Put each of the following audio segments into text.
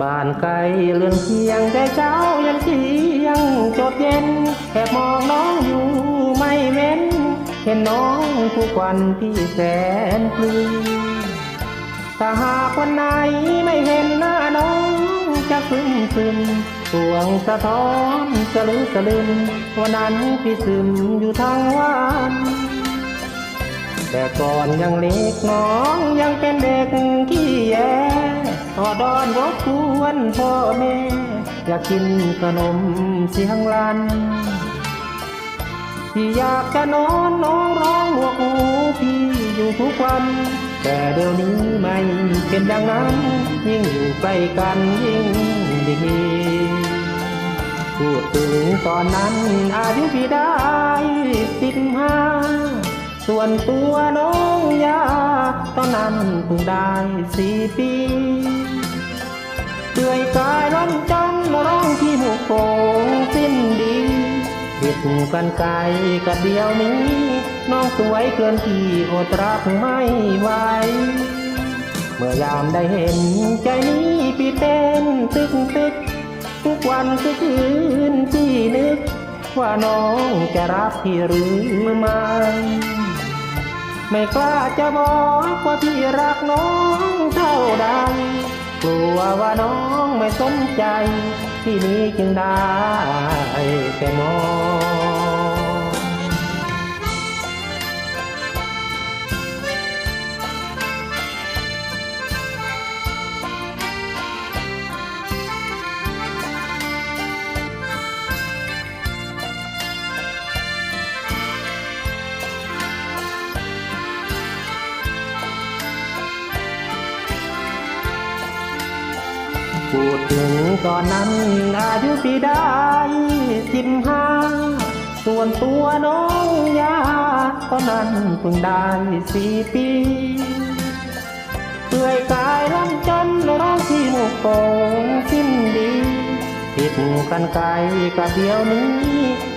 บ้านไกลเรือนเคียงแต่เช้ายันเที่ยงจดเย็นแอบมองน้องอยู่ไม่เว้น เห็นน้องทุกวันที่แสนปลื้มถ้าหากวันไหนไม่เห็นหน้าน้องจะซึมซึมสวงสะท้อนสะลือสะลืมวันนั้นพี่ซึมอยู่ทั้งวันแต่ก่อนยังเล็กน้อง ดอนรบกวนพ่อแม่อยากกินขนมเสียงลันที่อยากจะนอนน้องร้องหัวหูพี่อยู่ทุกวัน แต่เดี๋ยวนี้ไม่เป็นดังนั้น ยิ่งอยู่ใกล้กันยิ่งดีพูดถึงตอนนั้นอายุพี่ได้สิบห้าส่วนตัวน้องยาตอนนั้นเพิ่งได้สี่ปี เปื่อยกายร้อนจันร้องที่หุกโป่งสิ้นดีผิดกันไกลกับเดียวนี้ น้องสวยเกินที่อดรักไม่ไหวเมื่อยามได้เห็นใจนี้พี่เต้นตึกตึกทุกวันทุกคืนที่นึก ว่าน้องจะรักพี่หรือไม่ไม่กล้าจะบอกว่าพี่รักน้องเท่าใด กลัวว่าน้องไม่สนใจ ที่นี้จึงได้แต่มอง พูดถึงตอนนั้นอายุพี่ได้สิบห้าส่วนตัวน้องยาตอนนั้นเพิ่งได้สี่ปีเปื่อยกายร้องจนร้องที่หมุกโป่งสิ้นดีผิดกันไกลกับเดียวนี้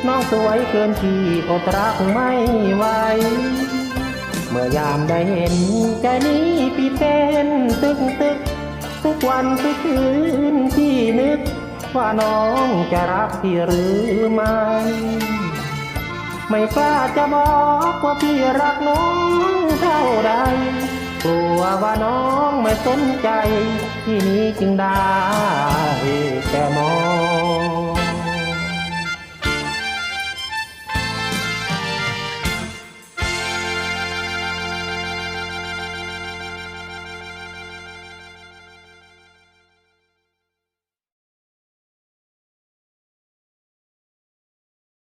น้องสวยเกินที่อดรักไม่ไหวเมื่อยามได้เห็นใจนี้พี่เต้นตึกตึกทุกวันทุกคืน ว่าน้องจะรักพี่หรือไม่ ไม่กล้าจะบอกว่าพี่รักน้องเท่าใดกลัวว่าน้องไม่สนใจ ที่นี้จึงได้แต่มอง